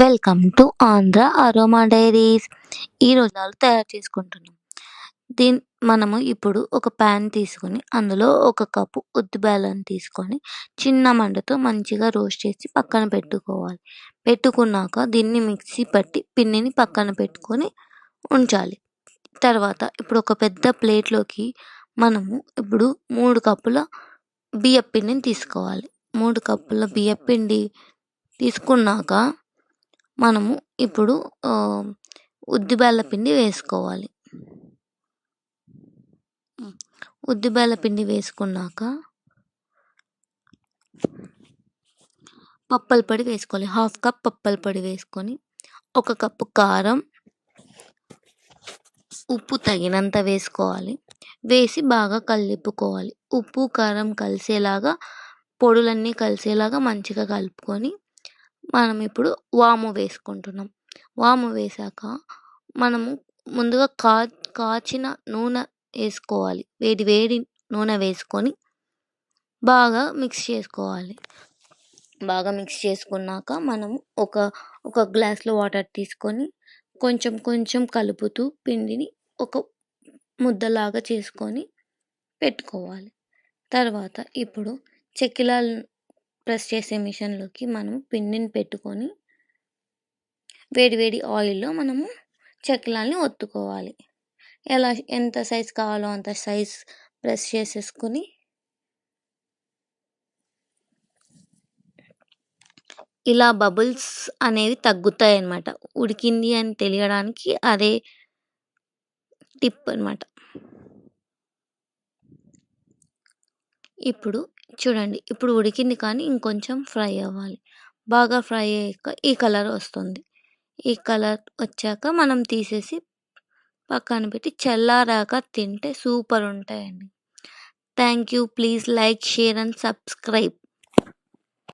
Welcome to Andhra aroma diaries ఈరోజు దాల్ తయారు చేసుకుంటున్నాం. దీని మనము ఇప్పుడు ఒక ప్యాన్ తీసుకొని అందులో ఒక కప్పు ఉద్ది బెల్లం తీసుకొని చిన్న మంటతో మంచిగా రోస్ట్ చేసి పక్కన పెట్టుకోవాలి. పెట్టుకున్నాక దీన్ని మిక్సీ పట్టి పిండిని పక్కన పెట్టుకొని ఉంచాలి. తర్వాత ఇప్పుడు ఒక పెద్ద ప్లేట్లోకి మనము ఇప్పుడు మూడు కప్పుల బియ్యపిండిని తీసుకోవాలి. మూడు కప్పుల బియ్యపిండి తీసుకున్నాక మనము ఇప్పుడు ఉద్దిబెల్ల పిండి వేసుకోవాలి. ఉద్దిబెల్ల పిండి వేసుకున్నాక పప్పల పొడి వేసుకోవాలి. హాఫ్ కప్ పప్పల పొడి వేసుకొని ఒక కప్పు కారం ఉప్పు తగినంత వేసుకోవాలి. వేసి బాగా కలిపుకోవాలి. ఉప్పు కారం కలిసేలాగా పొడులన్నీ కలిసేలాగా మంచిగా కలుపుకొని మనం ఇప్పుడు వాము వేసుకుంటున్నాం. వాము వేసాక మనము ముందుగా కా కాచిన నూనె వేసుకోవాలి. వేడి వేడి నూనె వేసుకొని బాగా మిక్స్ చేసుకోవాలి. బాగా మిక్స్ చేసుకున్నాక మనం ఒక ఒక గ్లాస్లో వాటర్ తీసుకొని కొంచెం కొంచెం కలుపుతూ పిండిని ఒక ముద్దలాగా చేసుకొని పెట్టుకోవాలి. తర్వాత ఇప్పుడు చెక్కిలాలు ప్రెస్ చేసే మిషన్లోకి మనం పిండిని పెట్టుకొని వేడి వేడి ఆయిల్లో మనము చెక్కిలాల్ని ఒత్తుకోవాలి. ఎలా ఎంత సైజ్ కావాలో అంత సైజ్ ప్రెస్ చేసేసుకొని ఇలా బబుల్స్ అనేవి తగ్గుతాయి అన్నమాట ఉడికింది అని తెలియడానికి అదే టిప్ అనమాట ఇప్పుడు చూడండి ఇప్పుడు ఉడికింది కానీ ఇంకొంచెం ఫ్రై అవ్వాలి. బాగా ఫ్రై అయ్యాక ఈ కలర్ వస్తుంది. ఈ కలర్ వచ్చాక మనం తీసేసి పక్కన పెట్టి చల్లారాక తింటే సూపర్ ఉంటాయండి. Thank you please like share and subscribe.